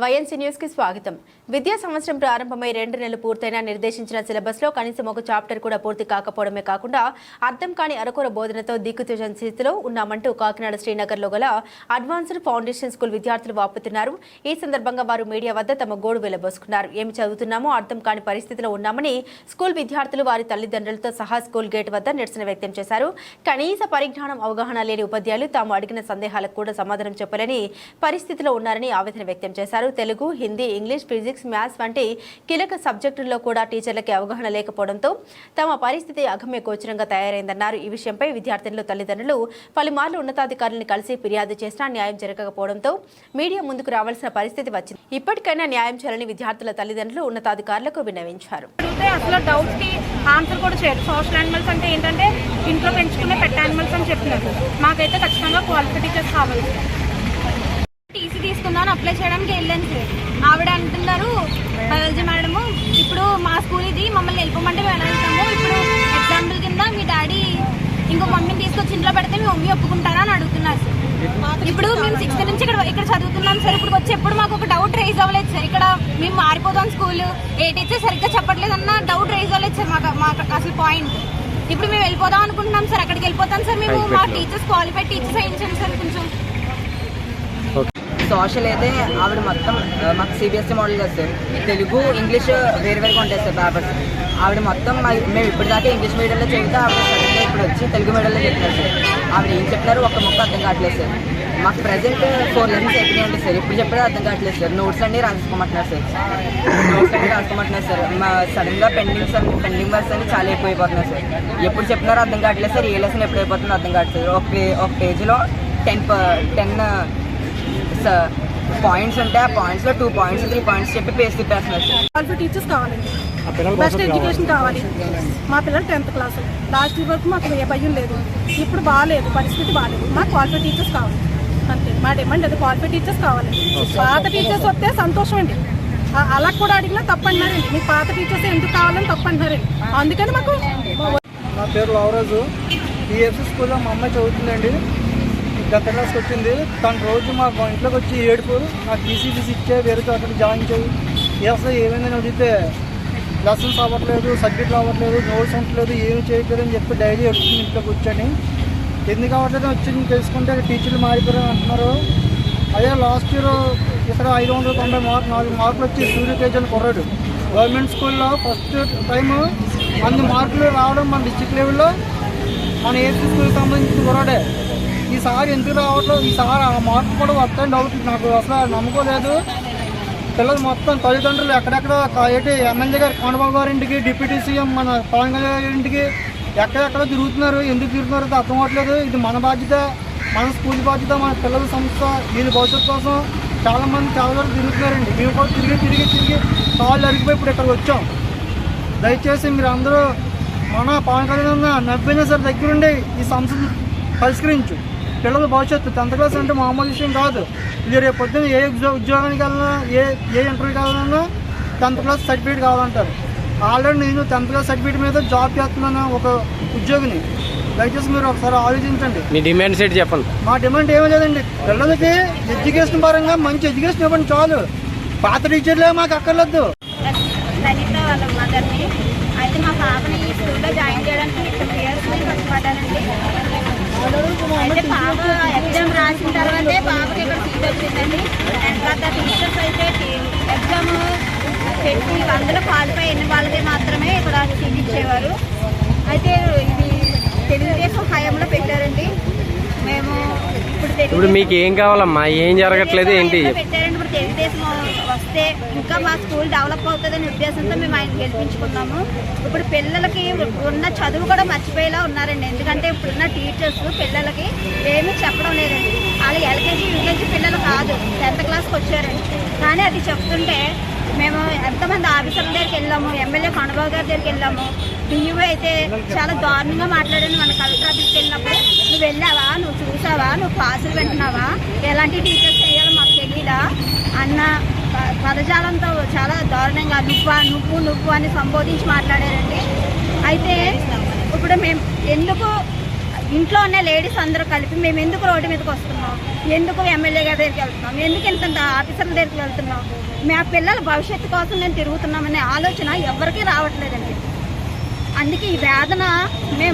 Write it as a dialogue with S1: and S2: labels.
S1: YNC న్యూస్కి స్వాగతం. విద్యా సంవత్సరం ప్రారంభమై రెండు నెలలు పూర్తయినా నిర్దేశించిన సిలబస్లో కనీసం ఒక చాప్టర్ కూడా పూర్తి కాకపోవడమే కాకుండా అర్థం కాని అరకొర బోధనతో దిక్కుతోచని స్థితిలో ఉన్నామంటూ కాకినాడ శ్రీనగర్లో గల అడ్వాన్స్డ్ ఫౌండేషన్ స్కూల్ విద్యార్థులు వాపుతున్నారు. ఈ సందర్భంగా వారు మీడియా వద్ద తమ గోడు వెలబోసుకున్నారు. ఏమి చదువుతున్నామో అర్థం కాని పరిస్థితిలో ఉన్నామని స్కూల్ విద్యార్థులు వారి తల్లిదండ్రులతో సహా స్కూల్ గేట్ వద్ద నిరసన వ్యక్తం చేశారు. కనీస పరిజ్ఞానం అవగాహన లేని ఉపాధ్యాయులు తాము అడిగిన సందేహాలకు కూడా సమాధానం చెప్పలేని పరిస్థితిలో ఉన్నారని ఆవేదన వ్యక్తం చేశారు. Telugu Hindi English physics maths వంటి కీలక సబ్జెక్టుల్లో కూడా టీచర్లకి అవగాహన లేకపోవడంతో తమ పరిస్థితి అగమ్య గోచరంగా తయారైందన్నారు. ఈ విషయంపై విద్యార్థినులు తల్లిదండ్రులు పలుమార్లు ఉన్నతాధికారులను కలిసి ఫిర్యాదు చేసినా న్యాయం జరగకపోవడంతో మీడియా ముందుకు రావాల్సిన పరిస్థితి వచ్చింది. ఇప్పటికైనా న్యాయం చేయాలని విద్యార్థుల తల్లిదండ్రులు ఉన్నతాధికారులకు విన్నవించారు.
S2: అసలు డౌట్స్కి ఆన్సర్ కూడా చేయరు. సోషల్ యానిమల్స్ అంటే ఏంటంటే ఇంట్లో పెంచుకునే పెట్ యానిమల్స్ అని చెప్పినారు మాకైతే ఖచ్చితంగా క్వాలిఫై టీచర్స్ కావాలి. చేయడానికి వెళ్ళాను సార్. ఆవిడ అంటున్నారు బయాలజీ మేడము ఇప్పుడు మా స్కూల్ ఇది మమ్మల్ని వెళ్ళిపోమంటే మేము వెళ్తాము ఇప్పుడు ఎగ్జాంపుల్ కింద మీ డాడీ ఇంకో మమ్మీని తీసుకొచ్చి ఇంట్లో పెడితే మీ మమ్మీ ఒప్పుకుంటారా? అని అడుగుతున్నారు సార్. ఇప్పుడు మేము సిక్స్త్ నుంచి ఇక్కడ ఇక్కడ చదువుతున్నాం సార్. ఇప్పుడు వచ్చేప్పుడు మాకు ఒక డౌట్ రైజ్ అవ్వలేదు సార్. ఇక్కడ మేము మారిపోదాం స్కూల్ ఏ టీచర్ సరిగ్గా చెప్పట్లేదు అన్న డౌట్ రైజ్ అవ్వలేదు సార్ మాకు మాకు అసలు పాయింట్ ఇప్పుడు మేము వెళ్ళిపోదాం అనుకుంటున్నాం సార్. అక్కడికి వెళ్ళిపోతాం సార్ మేము. మా టీచర్స్ క్వాలిఫైడ్ టీచర్స్ అయ్యించండి సార్. కొంచెం
S3: సోషల్ అయితే ఆవిడ మొత్తం మాకు సిబిఎస్ఈ మోడల్ కదా సార్ తెలుగు ఇంగ్లీష్ వేరు వేరుగా ఉంటాయి సార్ పేపర్స్ ఆవిడ మొత్తం మా- మేము ఇప్పటిదాకా ఇంగ్లీష్ మీడియంలో చెబితే ఆవిడ సడన్గా ఇప్పుడు వచ్చి తెలుగు మీడియంలో చెప్తున్నారు సార్. ఆవిడ ఏం చెప్తున్నారు ఒక్క ముక్క అర్థం కావట్లేదు సార్. మాకు ప్రజెంట్ ఫోర్ లెసన్స్ అయిపోయి ఉంటాయి సార్. ఇప్పుడు చెప్పడం అర్థం కావట్లేదు సార్. నోట్స్ అన్ని రాసుకోమంటున్నారు సార్. నోట్స్ అన్ని రాసుకోమంటున్నారు సార్. మా సడన్గా పెండింగ్స్ సార్ పెండింగ్ వర్క్స్ అన్ని చాలా ఎక్కువైపోతున్నాయి సార్. ఎప్పుడు చెప్పినారో అర్థం కావట్లేదు సార్. ఏ లెసన్ ఎప్పుడు అయిపోతుందో అర్థం కావట్లేదు ఒక ఒక పేజీలో టెన్ టెన్ పాయింట్స్ ఉంటే ఆ పాయింట్స్లో టూ పాయింట్స్ త్రీ పాయింట్స్ చెప్పి పేస్ తిప్పేస్తున్నారు. సార్
S4: టీచర్స్ కావాలండి బెస్ట్ ఎడ్యుకేషన్ కావాలి. మా పిల్లలు టెన్త్ క్లాస్ లాస్ట్ ఇయర్ వరకు మాకు ఏ భయం లేదు. ఇప్పుడు బాగాలేదు పరిస్థితి బాగాలేదు మాకు క్వాలిఫై టీచర్స్ కావాలి. అంతే. మా డిమాండ్ అది క్వాలిఫై టీచర్స్ కావాలి. పాత టీచర్స్ వస్తే సంతోషం అండి అలా కూడా అడిగినా తప్పంటున్నారండి మీకు పాత టీచర్స్ ఎందుకు కావాలని తప్పంటున్నారండి అందుకని మాకు
S5: నా పేరు లావరాజు టీఎఫ్సీ స్కూల్లో మా అమ్మాయి చదువుతుందండి. గత క్లాస్కి వచ్చింది. తను రోజు మా ఇంట్లోకి వచ్చి ఏడుపు నాకు టీసీసీస్ ఇచ్చే వేరే చోట జాయిన్ చేయి. ఏ అసలు ఏమైందని అడిగితే లెసన్స్ అవ్వట్లేదు సబ్జెక్టులు అవ్వట్లేదు నోట్స్ ఉండట్లేదు ఏమి చేయట్లేదు అని చెప్పి డైలీ వచ్చింది ఇంట్లో కూర్చొని ఎందుకు అవ్వట్లేదు వచ్చి తెలుసుకుంటే టీచర్లు మారిపోయారు అంటున్నారు. అదే లాస్ట్ ఇయర్ ఇక్కడ ఐదు వందల తొంభై మార్క్ నాలుగు మార్కులు వచ్చి సూర్యతేజ్ అని కుర్రాడు. గవర్నమెంట్ స్కూల్లో ఫస్ట్ టైం అన్ని మార్కులు రావడం మన డిస్టిక్ లెవెల్లో మన ఏపీ స్కూల్కి సంబంధించిన కుర్రాడే. ఈసారి ఎందుకు రావట్లేదు. ఈసారి ఆ మార్పు కూడా వస్తాయని డౌట్ నాకు అసలు నమ్మకోలేదు పిల్లలు మొత్తం తల్లిదండ్రులు ఎక్కడెక్కడ ఏంటి ఎమ్మెల్యే గారు కోనబాబు గారి ఇంటికి డిప్యూటీ సీఎం మన పవన్ కళ్యాణ్ ఇంటికి ఎక్కడెక్కడ తిరుగుతున్నారు ఎందుకు తిరుగుతున్నారో అది అర్థం అవ్వట్లేదు ఇది మన బాధ్యత మన స్కూల్ బాధ్యత మన పిల్లల సంస్థ వీళ్ళ భవిష్యత్తు కోసం చాలామంది చాలా వరకు తిరుగుతున్నారండి. మేము కూడా తిరిగి తిరిగి తిరిగి కాళ్ళు అరిగిపోయి ఇప్పుడు ఇక్కడికి వచ్చాం. దయచేసి మీరు అందరూ మన పవన్ కళ్యాణ్ నవ్వినా సరే దగ్గరుండి ఈ సంస్థను పరిష్కరించు. పిల్లల భవిష్యత్తు. టెన్త్ క్లాస్ అంటే మామూలు విషయం కాదు. ఇది రేపు పొద్దున్న ఏ ఉద్యో- ఉద్యోగానికి వెళ్ళినా ఏ ఏ ఇంటర్వ్యూకి వెళ్ళాలన్నా టెన్త్ క్లాస్ సర్టిఫికేట్ కావాలంటారు. ఆల్రెడీ నేను టెన్త్ క్లాస్ సర్టిఫికేట్ మీద జాబ్ చేస్తున్నాను ఒక ఉద్యోగిని. దయచేసి మీరు ఒకసారి ఆలోచించండి.
S6: మీ డిమాండ్ సెట్ చెప్పండి.
S5: మా డిమాండ్ ఏమీ లేదండి. పిల్లలకి ఎడ్యుకేషన్ పరంగా మంచి ఎడ్యుకేషన్ ఇవ్వండి చాలు. పాత టీచర్లే మాకు అక్కర్లేదు.
S2: లలిత వాళ్ళ మదర్ని. అయితే మా పాపని ఈ స్కూల్లో జాయిన్ చేయడానికి ఇయర్స్ అయితే పాప ఎగ్జామ్ రాసిన తర్వాతే పాపకి ఇక్కడ సీట్ వచ్చిందండి. తర్వాత టీచర్స్ అయితే ఎగ్జామ్ పెట్టి అందులో క్వాలిఫై అయిన వాళ్ళకి మాత్రమే ఇక్కడ సీట్ ఇచ్చేవారు. అయితే ఇది తెలుగుదేశం హయాంలో పెట్టారండి. ఇప్పుడు
S6: మీకు ఏం కావాలమ్మా? ఏం జరగట్లేదు ఏంటి?
S2: ఇప్పుడు తెలుగుదేశం వస్తే ఇంకా మా స్కూల్ డెవలప్ అవుతుందనే ఉద్దేశంతో మేము ఆయన గెలిపించుకున్నాము. ఇప్పుడు పిల్లలకి ఉన్న చదువు కూడా మర్చిపోయేలా ఉన్నారండి. ఎందుకంటే ఇప్పుడున్న టీచర్స్ పిల్లలకి ఏమీ చెప్పడం లేదండి. వాళ్ళు ఎల్కేజీ యూకేజీ పిల్లలు కాదు. టెన్త్ క్లాస్కి వచ్చారండి. కానీ అది చెప్తుంటే మేము ఎంతమంది ఆఫీసర్ల దగ్గరికి వెళ్ళాము ఎమ్మెల్యే కణబాబు గారి దగ్గరికి వెళ్ళాము. డియూ అయితే చాలా దారుణంగా మాట్లాడాను మన నువ్వు వెళ్ళావా? నువ్వు చూసావా? నువ్వు క్లాసులు వింటున్నావా? ఎలాంటి టీచర్స్ చేయాలో మాకు తెలియదా అన్న పదజాలంతో చాలా దారుణంగా నువ్వా నువ్వు నువ్వు అని సంబోధించి మాట్లాడారండి. అయితే ఇప్పుడు మేము ఎందుకు ఇంట్లో ఉన్న లేడీస్ అందరూ కలిపి మేము ఎందుకు రోడ్డు మీదకి వస్తున్నాం? ఎందుకు ఎమ్మెల్యే గారి దగ్గరికి వెళ్తున్నాం? ఎందుకు ఇంత ఆఫీసర్ల దగ్గరికి వెళ్తున్నాం? మా పిల్లల భవిష్యత్తు కోసం నేను తిరుగుతున్నామనే ఆలోచన ఎవరికీ రావట్లేదండి. అందుకే ఈ వేదన మేము